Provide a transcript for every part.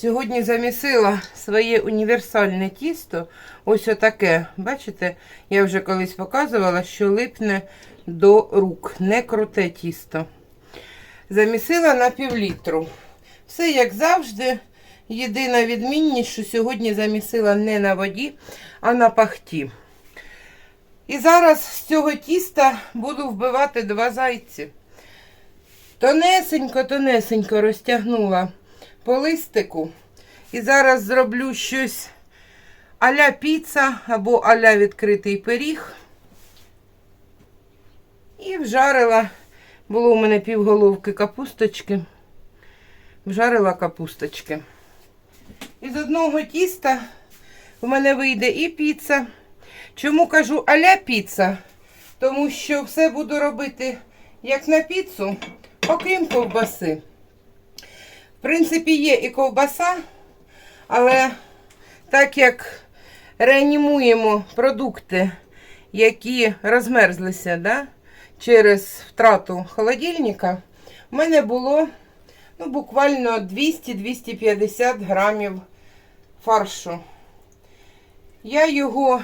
Сьогодні замісила своє універсальне тісто. Ось отаке. Бачите, я вже колись показувала, що липне до рук. Не круте тісто. Замісила на півлітру. Все як завжди. Єдина відмінність, що сьогодні замісила не на воді, а на пахті. І зараз з цього тіста буду вбивати два зайці. Тонесенько, тонесенько розтягнула по листику. І зараз зроблю щось а-ля піца або а-ля відкритий пиріг. І вжарила, було у мене півголовки капусточки. Вжарила капусточки. Із одного тіста в мене вийде і піца. Чому кажу а-ля піца? Тому що все буду робити як на піцу, окрім ковбаси. Принципі, є і ковбаса, але так як реанімуємо продукти, які розмерзлися да, через втрату холодильника, в мене було ну, буквально 200-250 грамів фаршу. Я його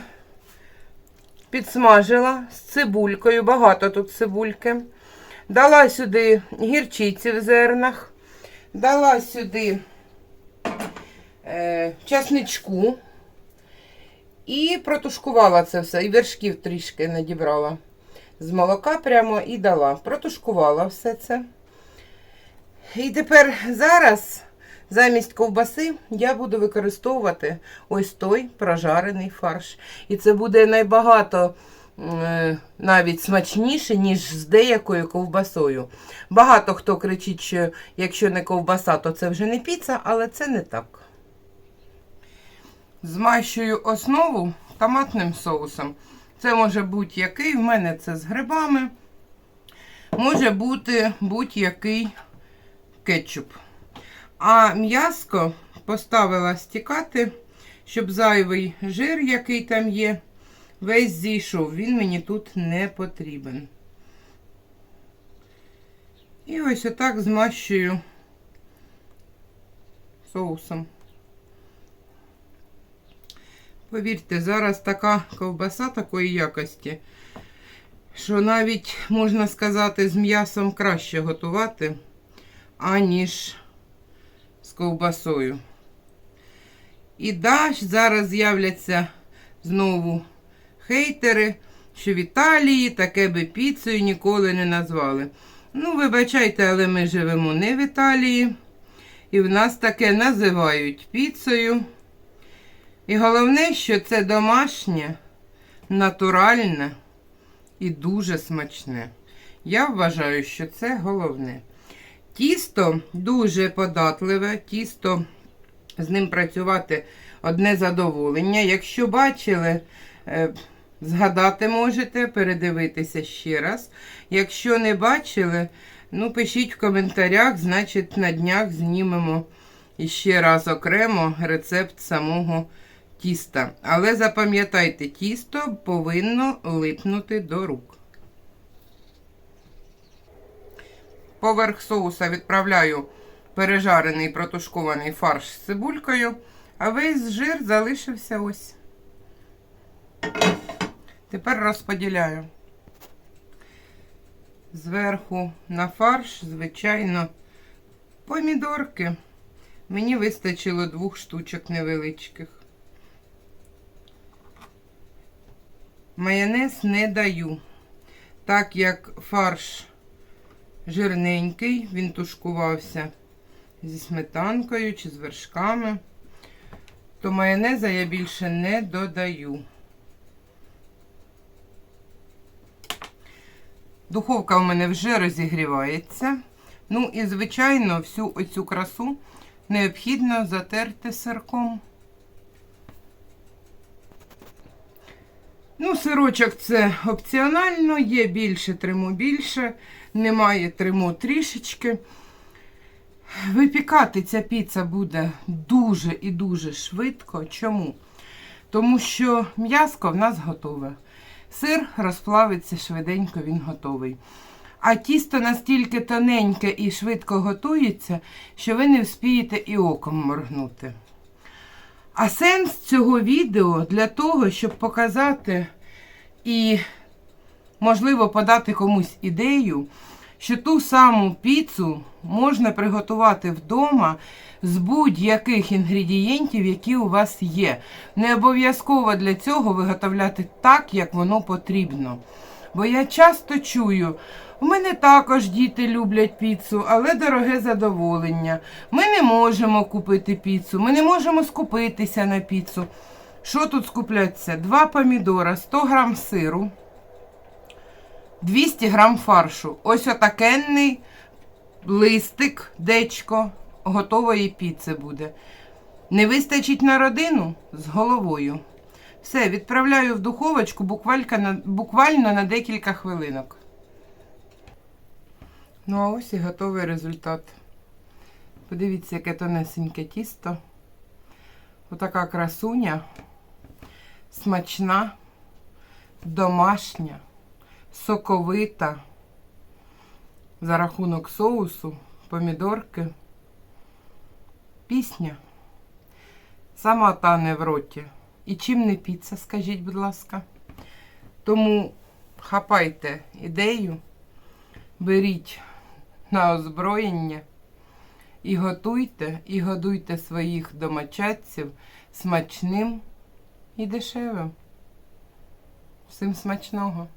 підсмажила з цибулькою, багато тут цибульки. Дала сюди гірчиці в зернах, дала сюди е, часничку і протушкувала це все. І вершків трішки надібрала з молока прямо і дала. Протушкувала все це. І тепер зараз замість ковбаси я буду використовувати ось той прожарений фарш. І це буде найбагато навіть смачніше, ніж з деякою ковбасою. Багато хто кричить, що якщо не ковбаса, то це вже не піца, але це не так. Змащую основу томатним соусом. Це може бути який, в мене це з грибами. Може бути будь-який кетчуп. А м'яско поставила стікати, щоб зайвий жир, який там є, весь зійшов. Він мені тут не потрібен. І ось отак змащую соусом. Повірте, зараз така ковбаса такої якості, що навіть, можна сказати, з м'ясом краще готувати, аніж з ковбасою. І да, зараз з'являться знову хейтери, що в Італії таке би піцею ніколи не назвали. Ну, вибачайте, але ми живемо не в Італії. І в нас таке називають піцею. І головне, що це домашнє, натуральне і дуже смачне. Я вважаю, що це головне. Тісто дуже податливе, тісто з ним працювати одне задоволення. Якщо бачили, е, згадати можете, передивитися ще раз. Якщо не бачили, ну пишіть в коментарях, значить на днях знімемо іще раз окремо рецепт самого тіста. Але запам'ятайте, тісто повинно липнути до рук. Поверх соуса відправляю пережарений протушкований фарш з цибулькою, а весь жир залишився ось. Тепер розподіляю. Зверху на фарш, звичайно, помідорки. Мені вистачило двох штучок невеличких. Майонез не даю, так як фарш жирненький, він тушкувався зі сметанкою чи з вершками, то майонеза я більше не додаю. Духовка у мене вже розігрівається. Ну і, звичайно, всю оцю красу необхідно затерти сирком. Ну, сирочок це опціонально, є більше, триму більше, немає триму трішечки. Випікати ця піца буде дуже і дуже швидко. Чому? Тому що м'яско в нас готове. Сир розплавиться швиденько, він готовий. А тісто настільки тоненьке і швидко готується, що ви не вспієте і оком моргнути. А сенс цього відео для того, щоб показати і, можливо, подати комусь ідею, що ту саму піцу можна приготувати вдома з будь-яких інгредієнтів, які у вас є. Не обов'язково для цього виготовляти так, як воно потрібно. Бо я часто чую, у мене також діти люблять піцу, але дороге задоволення. Ми не можемо купити піцу, ми не можемо скупитися на піцу. Що тут скупляться? Два помідора, 100 грам сиру, 200 грам фаршу. Ось отакенний листик, дечко готової піци буде. Не вистачить на родину з головою. Все, відправляю в духовочку буквально на, декілька хвилинок. Ну, а ось і готовий результат. Подивіться, яке тонесеньке тісто. Отака красуня, смачна, домашня, соковита. За рахунок соусу, помідорки. Пісня. Сама тане в роті. І чим не піца, скажіть, будь ласка. Тому хапайте ідею, беріть на озброєння і готуйте, і годуйте своїх домочадців смачним і дешевим. Всім смачного!